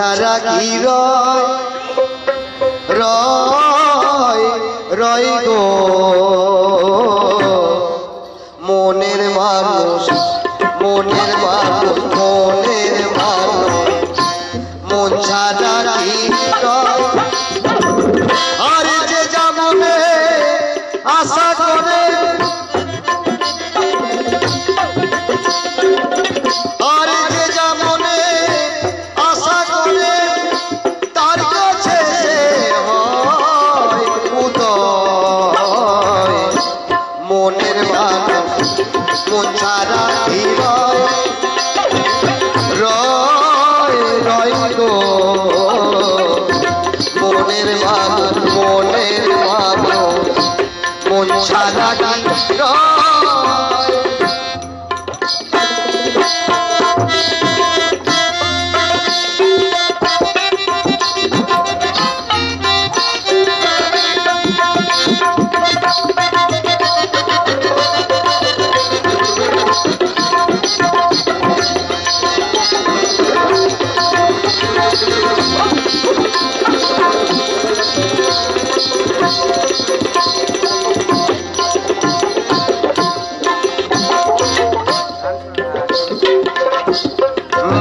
ছাড়া কি রয়? রয় গো। মনের মানুষ মনের মানুষ।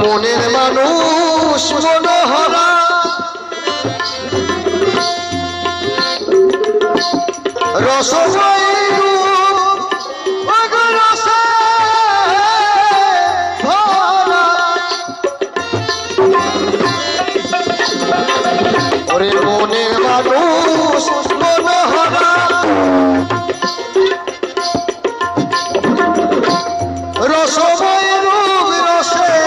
মনের মানুষ মনোহরা। রসময় রূপ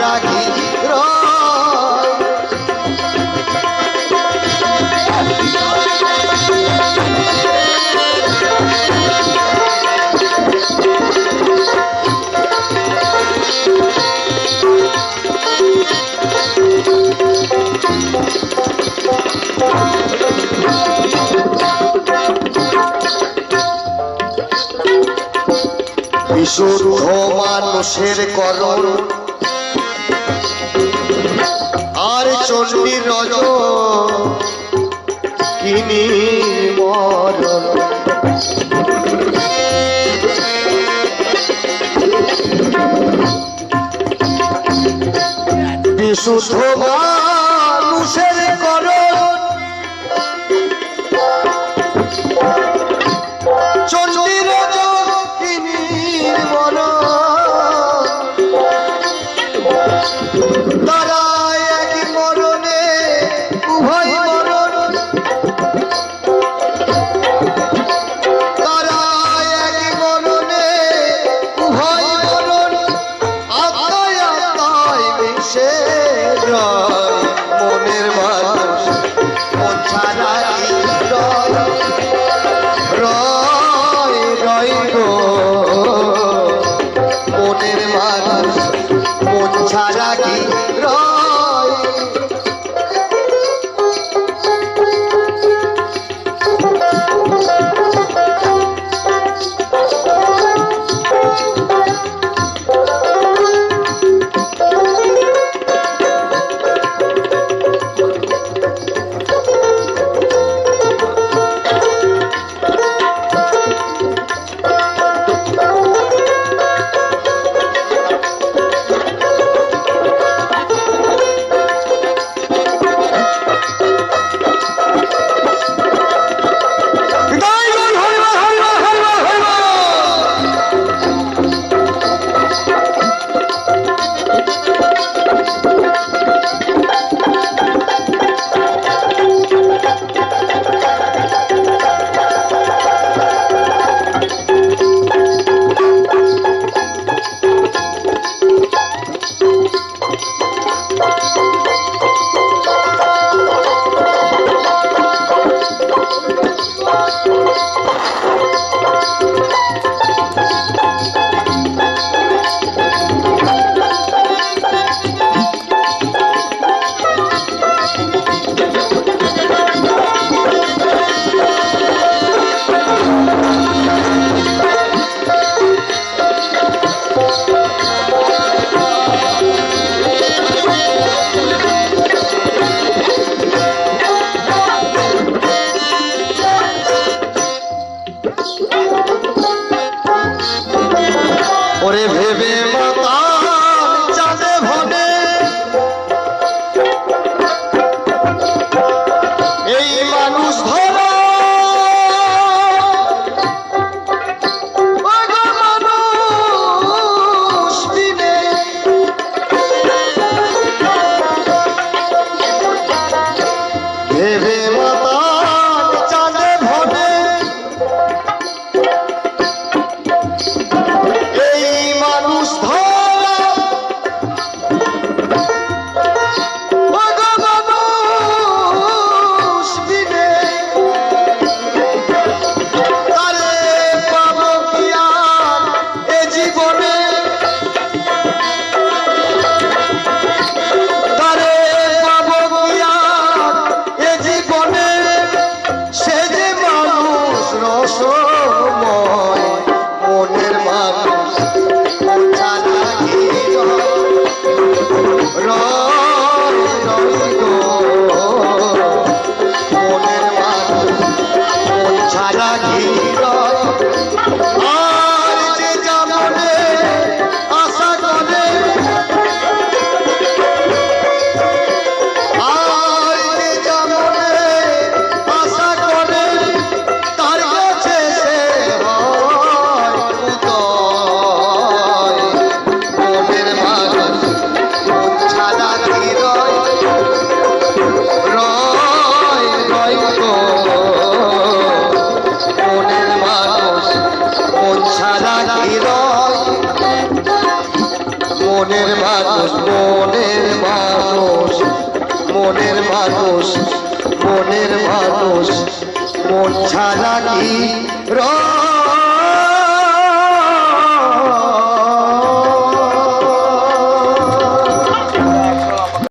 রয় বিশুদ্ধ মানুষের করণ আর চণ্ডীর রজ কিনি মরণ বিশুদ্ধ মানুষের করণ মানুষ মন ছাড়া কি মনের মানুষ মনের মানুষ মন ছাড়া কি রয়?